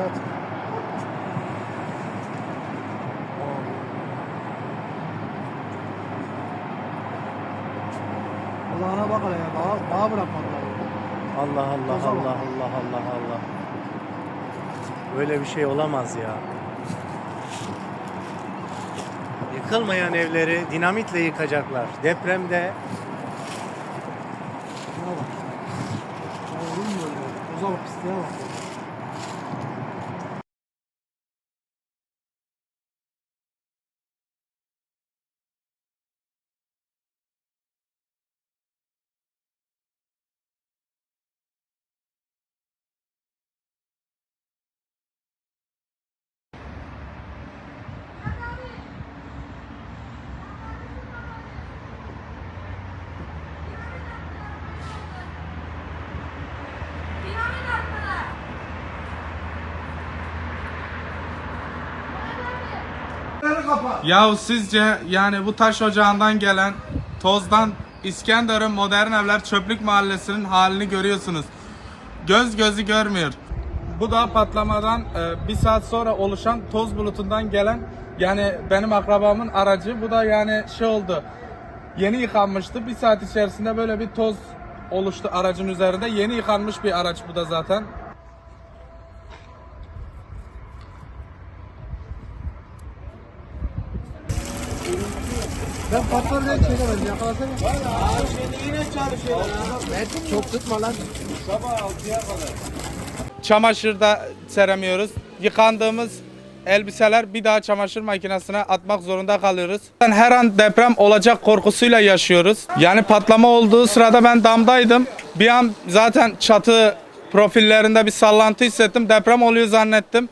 Evet. Allah'ına bak hele ya. Daha, daha bırakmadılar. Allah Allah Toza bak. Allah Allah Allah Allah. Böyle bir şey olamaz ya. Yıkılmayan evleri dinamitle yıkacaklar. Depremde Şuna bak. Ya olur mu öyle? Toza bak pisliğe bak. Ya sizce yani bu taş ocağından gelen tozdan İskenderun Modern Evler Çöplük Mahallesi'nin halini görüyorsunuz. Göz gözü görmüyor. Bu da patlamadan e, bir saat sonra oluşan toz bulutundan gelen yani benim akrabamın aracı. Bu da yani şey oldu. Yeni yıkanmıştı. Bir saat içerisinde böyle bir toz oluştu aracın üzerinde. Yeni yıkanmış bir araç bu da zaten. Ben patlar diye çekemedim. Yakalasana. Çok tutma lan. çamaşırda seremiyoruz. Yıkandığımız elbiseler bir daha çamaşır makinesine atmak zorunda kalıyoruz. Her an deprem olacak korkusuyla yaşıyoruz. Yani patlama olduğu sırada ben damdaydım. Bir an zaten çatı profillerinde bir sallantı hissettim. Deprem oluyor zannettim.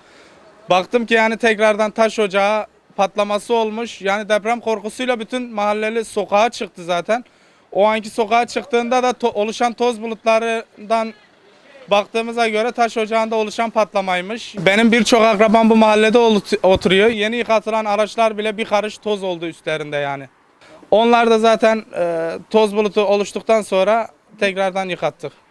Baktım ki yani tekrardan taş ocağı patlaması olmuş. Yani deprem korkusuyla bütün mahalleli sokağa çıktı zaten. O anki sokağa çıktığında da to- oluşan toz bulutlarından Baktığımıza göre taş ocağında oluşan patlamaymış. Benim birçok akrabam bu mahallede oturuyor. Yeni yıkatılan araçlar bile bir karış toz oldu üstlerinde yani. Onlar da zaten e, toz bulutu oluştuktan sonra tekrardan yıkattık.